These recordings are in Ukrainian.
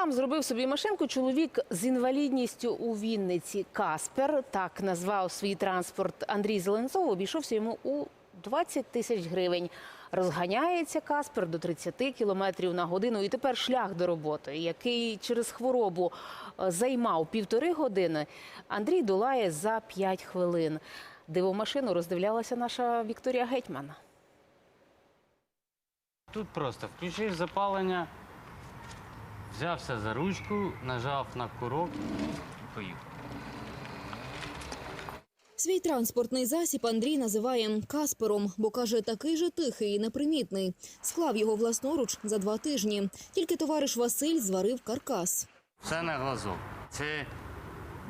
Сам зробив собі машинку чоловік з інвалідністю у Вінниці Каспер. Так назвав свій транспорт Андрій Зеленцов. Обійшовся йому у 20 тисяч гривень. Розганяється Каспер до 30 кілометрів на годину. І тепер шлях до роботи, який через хворобу е, займав півтори години, Андрій долає за 5 хвилин. Дивомашину роздивлялася наша Вікторія Гетьман. Тут просто включив запалення, взявся за ручку, нажав на курок і поїхав. Свій транспортний засіб Андрій називає Каспером, бо каже, такий же тихий і непримітний. Склав його власноруч за два тижні. Тільки товариш Василь зварив каркас. Все на глазок. Це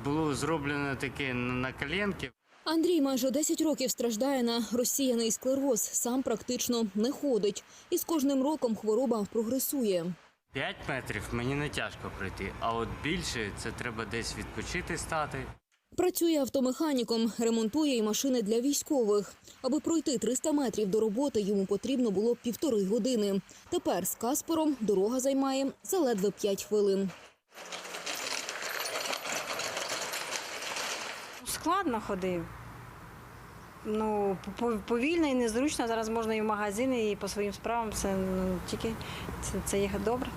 було зроблено таке на коленки. Андрій майже 10 років страждає на розсіяний склероз. Сам практично не ходить. І з кожним роком хвороба прогресує. 5 метрів мені не тяжко пройти, а от більше це треба десь відпочити стати. Працює автомеханіком, ремонтує і машини для військових. Аби пройти 300 метрів до роботи, йому потрібно було півтори години. Тепер з Каспором дорога займає за ледве 5 хвилин. Складно ходив. Ну, по- повільно і незручно. Зараз можна і в магазини, і по своїм справам. Це ну, тільки це, це є добре.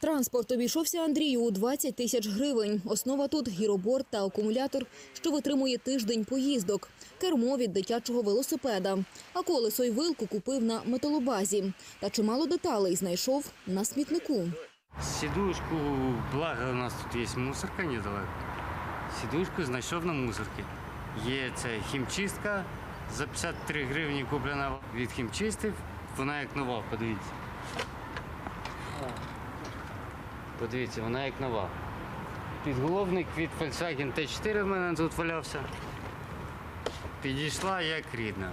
Транспорт обійшовся Андрію у 20 тисяч гривень. Основа тут гіроборд та акумулятор, що витримує тиждень поїздок, кермо від дитячого велосипеда. А колесо й вилку купив на металобазі. Та чимало деталей знайшов на смітнику. Сідушку, благо у нас тут є мусорка недалеко. Сідушку знайшов на мусорці. Є це хімчистка за 53 гривні куплена від хімчистів. Вона як нова, подивіться. Подивіться, вона як нова. Підголовник від Volkswagen T4 в мене тут валявся. Підійшла як рідна.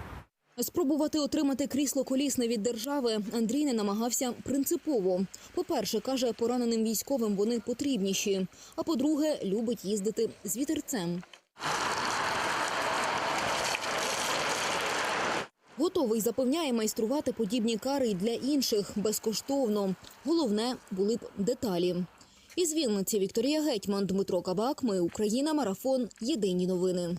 Спробувати отримати крісло колісне від держави Андрій не намагався принципово. По-перше, каже, пораненим військовим вони потрібніші. А по-друге, любить їздити з вітерцем. Готовий запевняє майструвати подібні кари для інших безкоштовно. Головне були б деталі. Із Вінниці Вікторія Гетьман, Дмитро Кабак. Ми Україна. Марафон. Єдині новини.